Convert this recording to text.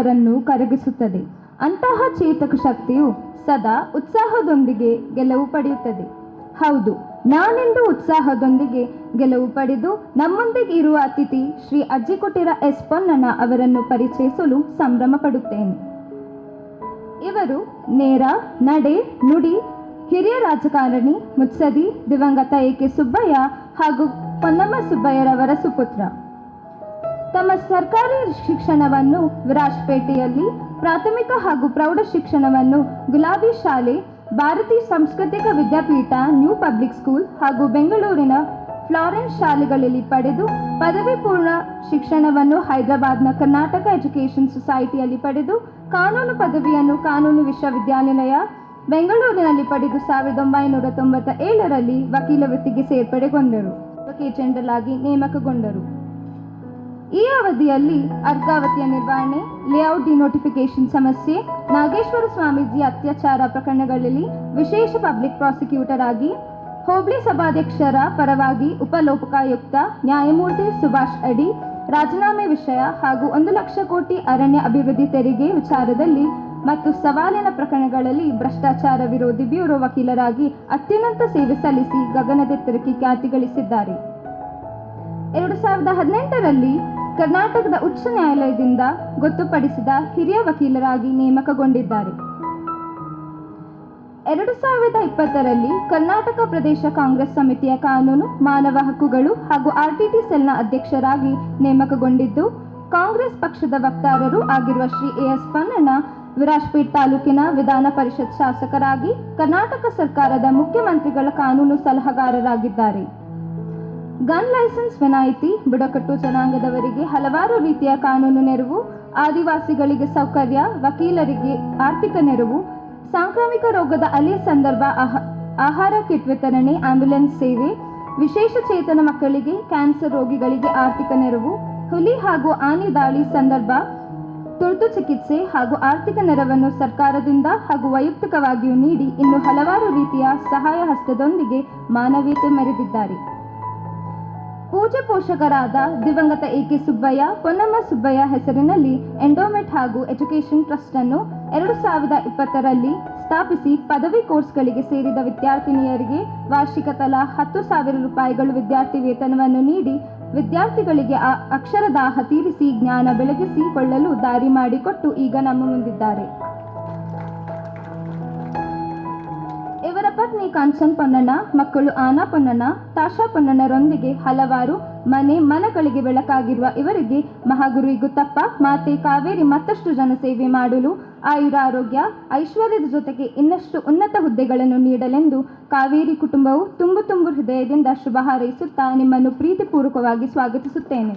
ಕರಗಿಸುತ್ತದೆ. ಅಂತಹ ಚೇತಕ ಶಕ್ತಿಯು ಸದಾ ಉತ್ಸಾಹದೊಂದಿಗೆ ಗೆಲುವು ಪಡೆಯುತ್ತದೆ. ಹೌದು, ನಾನೆಂದು ಉತ್ಸಾಹದೊಂದಿಗೆ ಗೆಲುವು ಪಡೆದು ನಮ್ಮೊಂದಿಗೆ ಇರುವ ಅತಿಥಿ ಶ್ರೀ ಅಜ್ಜಿಕುಟೀರ ಎಸ್ ಪೊನ್ನಣ್ಣ ಅವರನ್ನು ಪರಿಚಯಿಸಲು ಸಂಭ್ರಮ ಪಡುತ್ತೇನೆ ಇವರು ನೇರ, ನಡೆ, ನುಡಿ, ಹಿರಿಯ ರಾಜಕಾರಣಿ ಮುತ್ಸದಿ ದಿವಂಗತ ಎ ಕೆ ಸುಬ್ಬಯ್ಯ ಹಾಗೂ ಪೊನ್ನಮ್ಮ ಸುಬ್ಬಯ್ಯರವರ ಸುಪುತ್ರ. ತಮ್ಮ ಸರ್ಕಾರಿ ಶಿಕ್ಷಣವನ್ನು ವಿರಾಜ್ಪೇಟೆಯಲ್ಲಿ, ಪ್ರಾಥಮಿಕ ಹಾಗೂ ಪ್ರೌಢ ಶಿಕ್ಷಣವನ್ನು ಗುಲಾಬಿ ಶಾಲೆ, ಭಾರತೀಯ ಸಾಂಸ್ಕೃತಿಕ ವಿದ್ಯಾಪೀಠ ನ್ಯೂ ಪಬ್ಲಿಕ್ ಸ್ಕೂಲ್ ಹಾಗೂ ಬೆಂಗಳೂರಿನ ಫ್ಲಾರೆನ್ಸ್ ಶಾಲೆಗಳಲ್ಲಿ ಪಡೆದು ಪದವಿ ಪೂರ್ಣ ಶಿಕ್ಷಣವನ್ನು ಹೈದರಾಬಾದ್ನ ಕರ್ನಾಟಕ ಎಜುಕೇಷನ್ ಸೊಸೈಟಿಯಲ್ಲಿ ಪಡೆದು ಕಾನೂನು ಪದವಿಯನ್ನು ಕಾನೂನು ವಿಶ್ವವಿದ್ಯಾನಿಲಯ, ಬೆಂಗಳೂರಿನಲ್ಲಿ ಪಡೆದು ಸಾವಿರದ ಒಂಬೈನೂರ ತೊಂಬತ್ತ ಏಳರಲ್ಲಿ ವಕೀಲ ವೃತ್ತಿಗೆ ಸೇರ್ಪಡೆಗೊಂಡರು. ವಕೀಲ್ ಜನರಲ್ ಆಗಿ ನೇಮಕಗೊಂಡರು. ಈ ಅವಧಿಯಲ್ಲಿ ಅರ್ಕಾವತಿಯ ನಿರ್ವಹಣೆ ಲೇಔಟ್ ಡಿನೋಟಿಫಿಕೇಶನ್ ಸಮಸ್ಯೆ, ನಾಗೇಶ್ವರ ಸ್ವಾಮೀಜಿ ಅತ್ಯಾಚಾರ ಪ್ರಕರಣಗಳಲ್ಲಿ ವಿಶೇಷ ಪಬ್ಲಿಕ್ ಪ್ರಾಸಿಕ್ಯೂಟರ್ ಆಗಿ, ಹೋಬಳಿ ಸಭಾಧ್ಯಕ್ಷರ ಪರವಾಗಿ ಉಪಲೋಕಾಯುಕ್ತ ನ್ಯಾಯಮೂರ್ತಿ ಸುಭಾಷ್ ಅಡಿ, ರಾಜೀನಾಮೆ ವಿಷಯ ಹಾಗೂ ಒಂದು ಲಕ್ಷ ಕೋಟಿ ಅರಣ್ಯ ಅಭಿವೃದ್ಧಿ ತೆರಿಗೆ ವಿಚಾರದಲ್ಲಿ ಮತ್ತು ಸವಾಲಿನ ಪ್ರಕರಣಗಳಲ್ಲಿ ಭ್ರಷ್ಟಾಚಾರ ವಿರೋಧಿ ಬ್ಯೂರೋ ವಕೀಲರಾಗಿ ಅತ್ಯುನ್ನತ ಸೇವೆ ಸಲ್ಲಿಸಿ ಗಗನದೆತ್ತರಕ್ಕೆ ಖ್ಯಾತಿ ಗಳಿಸಿದ್ದಾರೆ. ಎರಡು ಸಾವಿರದ ಹದಿನೆಂಟರಲ್ಲಿ ಕರ್ನಾಟಕದ ಉಚ್ಚ ನ್ಯಾಯಾಲಯದಿಂದ ಗೊತ್ತುಪಡಿಸಿದ ಹಿರಿಯ ವಕೀಲರಾಗಿ ನೇಮಕಗೊಂಡಿದ್ದಾರೆ. ಎರಡು ಸಾವಿರದ ಇಪ್ಪತ್ತರಲ್ಲಿ ಕರ್ನಾಟಕ ಪ್ರದೇಶ ಕಾಂಗ್ರೆಸ್ ಸಮಿತಿಯ ಕಾನೂನು, ಮಾನವ ಹಕ್ಕುಗಳು ಹಾಗೂ ಆರ್ಟಿಟಿ ಸೆಲ್ನ ಅಧ್ಯಕ್ಷರಾಗಿ ನೇಮಕಗೊಂಡಿದ್ದು, ಕಾಂಗ್ರೆಸ್ ಪಕ್ಷದ ವಕ್ತಾರರು ಆಗಿರುವ ಶ್ರೀ ಎ ಎಸ್ ಪನ್ನಣ್ಣ, ವಿರಾಜ್ಪೇಟ್ ತಾಲೂಕಿನ ವಿಧಾನ ಪರಿಷತ್ ಶಾಸಕರಾಗಿ ಕರ್ನಾಟಕ ಸರ್ಕಾರದ ಮುಖ್ಯಮಂತ್ರಿಗಳ ಕಾನೂನು ಸಲಹೆಗಾರರಾಗಿದ್ದಾರೆ. ಗನ್ ಲೈಸೆನ್ಸ್ ವಿನಾಯಿತಿ, ಬುಡಕಟ್ಟು ಜನಾಂಗದವರಿಗೆ ಹಲವಾರು ರೀತಿಯ ಕಾನೂನು ನೆರವು, ಆದಿವಾಸಿಗಳಿಗೆ ಸೌಕರ್ಯ, ವಕೀಲರಿಗೆ ಆರ್ಥಿಕ ನೆರವು, ಸಾಂಕ್ರಾಮಿಕ ರೋಗದ ಅಲೆ ಸಂದರ್ಭ, ಆಹ- ಆಹಾರ ಕಿಟ್ ವಿತರಣೆ, ಆಂಬ್ಯುಲೆನ್ಸ್ ಸೇವೆ, ವಿಶೇಷ ಚೇತನ ಮಕ್ಕಳಿಗೆ ಕ್ಯಾನ್ಸರ್ ರೋಗಿಗಳಿಗೆ ಆರ್ಥಿಕ ನೆರವು, ಹುಲಿ ಹಾಗೂ ಆನೆ ದಾಳಿ ಸಂದರ್ಭ, ತುರ್ತು ಚಿಕಿತ್ಸೆ ಹಾಗೂ ಆರ್ಥಿಕ ನೆರವನ್ನು ಸರ್ಕಾರದಿಂದ ಹಾಗೂ ವೈಯಕ್ತಿಕವಾಗಿಯೂ ನೀಡಿ ಇನ್ನು ಹಲವಾರು ರೀತಿಯ ಸಹಾಯ ಹಸ್ತದೊಂದಿಗೆ ಮಾನವೀಯತೆ ಮೆರೆದಿದ್ದಾರೆ. ಪೂಜ್ಯ ಪೋಷಕರಾದ ದಿವಂಗತ ಎ ಕೆ ಸುಬ್ಬಯ್ಯ, ಪೊನ್ನಮ್ಮ ಸುಬ್ಬಯ್ಯ ಹೆಸರಿನಲ್ಲಿ ಎಂಡೋಮೆಟ್ ಹಾಗೂ ಎಜುಕೇಷನ್ ಟ್ರಸ್ಟ್ ಅನ್ನು ಎರಡು ಸಾವಿರದ ಇಪ್ಪತ್ತರಲ್ಲಿ ಸ್ಥಾಪಿಸಿ ಪದವಿ ಕೋರ್ಸ್ಗಳಿಗೆ ಸೇರಿದ ವಿದ್ಯಾರ್ಥಿನಿಯರಿಗೆ ವಾರ್ಷಿಕ ತಲಾ ಹತ್ತು ಸಾವಿರ ರೂಪಾಯಿಗಳು ವಿದ್ಯಾರ್ಥಿ ವೇತನವನ್ನು ನೀಡಿ ವಿದ್ಯಾರ್ಥಿಗಳಿಗೆ ಅಕ್ಷರದಾಹ ತೀರಿಸಿ ಜ್ಞಾನ ಬೆಳಗಿಸಿಕೊಳ್ಳಲು ದಾರಿ ಮಾಡಿಕೊಟ್ಟು ಈಗ ನಮ್ಮ ಮುಂದಿದ್ದಾರೆ. ಇವರ ಪತ್ನಿ ಕಾಂಚನ್ ಪೊನ್ನಣ್ಣ, ಮಕ್ಕಳು ಆನಾ ಪೊನ್ನಣ್ಣ, ತಾಶಾ ಪೊನ್ನಣ್ಣರೊಂದಿಗೆ ಹಲವಾರು ಮನೆ ಮನಗಳಿಗೆ ಬೆಳಕಾಗಿರುವ ಇವರಿಗೆ ಮಹಾಗುರು ಗುತ್ತಪ್ಪ, ಮಾತೆ ಕಾವೇರಿ ಮತ್ತಷ್ಟು ಜನಸೇವೆ ಮಾಡಲು ಆಯುರಾರೋಗ್ಯ, ಐಶ್ವರ್ಯದ ಜೊತೆಗೆ ಇನ್ನಷ್ಟು ಉನ್ನತ ಹುದ್ದೆಗಳನ್ನು ನೀಡಲೆಂದು ಕಾವೇರಿ ಕುಟುಂಬವು ತುಂಬು ತುಂಬು ಹೃದಯದಿಂದ ಶುಭ ಹಾರೈಸುತ್ತಾ ನಿಮ್ಮನ್ನು ಪ್ರೀತಿಪೂರ್ವಕವಾಗಿ ಸ್ವಾಗತಿಸುತ್ತೇನೆ.